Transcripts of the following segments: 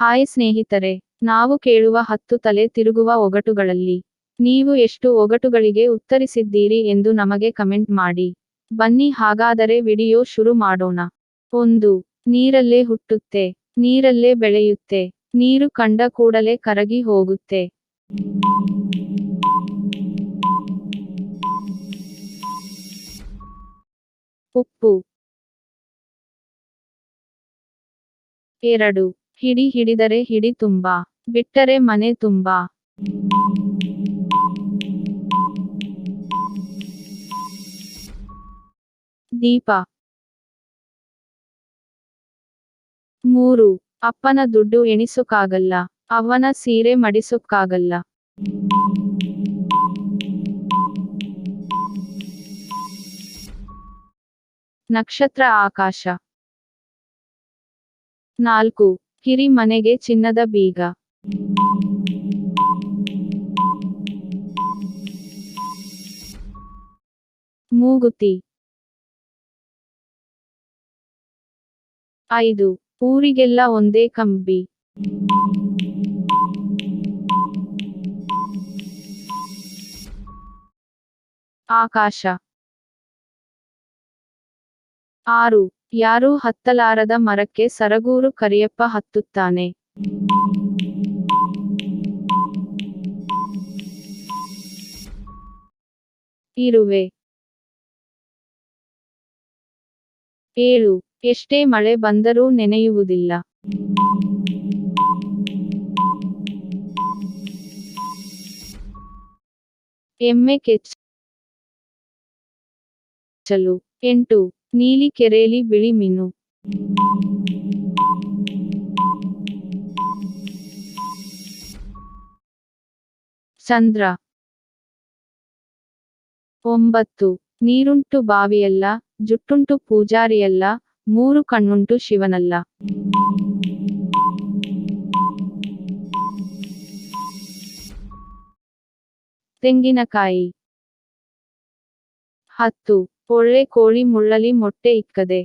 Hi ಸ್ನೇಹಿತರೆ, ನಾವು ಕೇಳುವ ಹತ್ತು ತಲೆ ತಿರುಗುವ ಒಗಟುಗಳಲ್ಲಿ, ನೀವು ಎಷ್ಟು ಒಗಟುಗಳಿಗೆ ಉತ್ತರಿಸಿದ್ದೀರಿ ಎಂದು ನಮಗೆ ಕಮೆಂಟ್ ಮಾಡಿ. ಬನ್ನಿ ಹಾಗಾದರೆ ವಿಡಿಯೋ ಶುರು ಮಾಡೋಣ. ಒಂದು, ನೀರಲ್ಲೇ ಹುಟ್ಟುತ್ತೆ, ನೀರಲ್ಲೇ ಬೆಳೆಯುತ್ತೆ, ನೀರು ಕಂಡ ಕೂಡಲೇ ಕರಗಿ ಹೋಗುತ್ತೆ. ಉಪ್ಪು. ಎರಡು ಹಿಡಿ ಹಿಡಿದರೆ ಹಿಡಿ ತುಂಬಾ, ಬಿಟ್ಟರೆ ಮನೆ ತುಂಬಾ. ದೀಪ. ಮೂರು, ಅಪ್ಪನ ದುಡ್ಡು ಎಣಿಸೋಕ್ಕಾಗಲ್ಲ, ಅವನ ಸೀರೆ ಮಡಿಸೋಕ್ಕಾಗಲ್ಲ. ನಕ್ಷತ್ರ ಆಕಾಶ. ನಾಲ್ಕು ಹಿರಿ ಮನೆಗೆ ಚಿನ್ನದ ಬೀಗ. ಮೂಗುತಿ. ಐದು. ಊರಿಗೆಲ್ಲ ಒಂದೇ ಕಂಬಿ. ಆಕಾಶ. ಆರು. ಯಾರೂ ಹತ್ತಲಾರದ ಮರಕ್ಕೆ ಸರಗೂರು ಕರಿಯಪ್ಪ ಹತ್ತುತ್ತಾನೆ. ಇರುವೆ. ಏಳು. ಎಷ್ಟೇ ಮಳೆ ಬಂದರೂ ನೆನೆಯುವುದಿಲ್ಲ. ಎಮ್ಮೆ ಕೆಚ್ಚಲು. ಎಂಟು. ನೀಲಿ ಕೆರೆಯಲ್ಲಿ ಬಿಳಿ ಮೀನು. ಚಂದ್ರ. ಒಂಬತ್ತು. ನೀರುಂಟು ಬಾವಿಯಲ್ಲ, ಜುಟ್ಟುಂಟು ಪೂಜಾರಿಯಲ್ಲ, ಮೂರು ಕಣ್ಣುಂಟು ಶಿವನಲ್ಲ. ತೆಂಗಿನಕಾಯಿ. ಹತ್ತು. ಒಳ್ಳೆ ಕೋಳಿ ಮುಳ್ಳಲಿ ಮೊಟ್ಟೆ ಇಕ್ಕದೆ.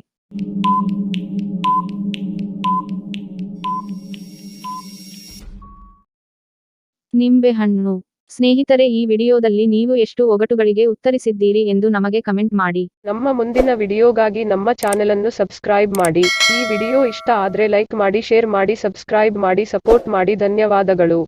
ನಿಂಬೆಹಣ್ಣು ಸ್ನೇಹಿತರೆ, ಈ ವಿಡಿಯೋದಲ್ಲಿ ನೀವು ಎಷ್ಟು ಒಗಟುಗಳಿಗೆ ಉತ್ತರಿಸಿದ್ದೀರಿ ಎಂದು ನಮಗೆ ಕಮೆಂಟ್ ಮಾಡಿ. ನಮ್ಮ ಮುಂದಿನ ವಿಡಿಯೋಗಾಗಿ ನಮ್ಮ ಚಾನೆಲ್ ಅನ್ನು ಸಬ್ಸ್ಕ್ರೈಬ್ ಮಾಡಿ. ಈ ವಿಡಿಯೋ ಇಷ್ಟ ಆದ್ರೆ ಲೈಕ್ ಮಾಡಿ, ಶೇರ್ ಮಾಡಿ, ಸಬ್ಸ್ಕ್ರೈಬ್ ಮಾಡಿ, ಸಪೋರ್ಟ್ ಮಾಡಿ. ಧನ್ಯವಾದಗಳು.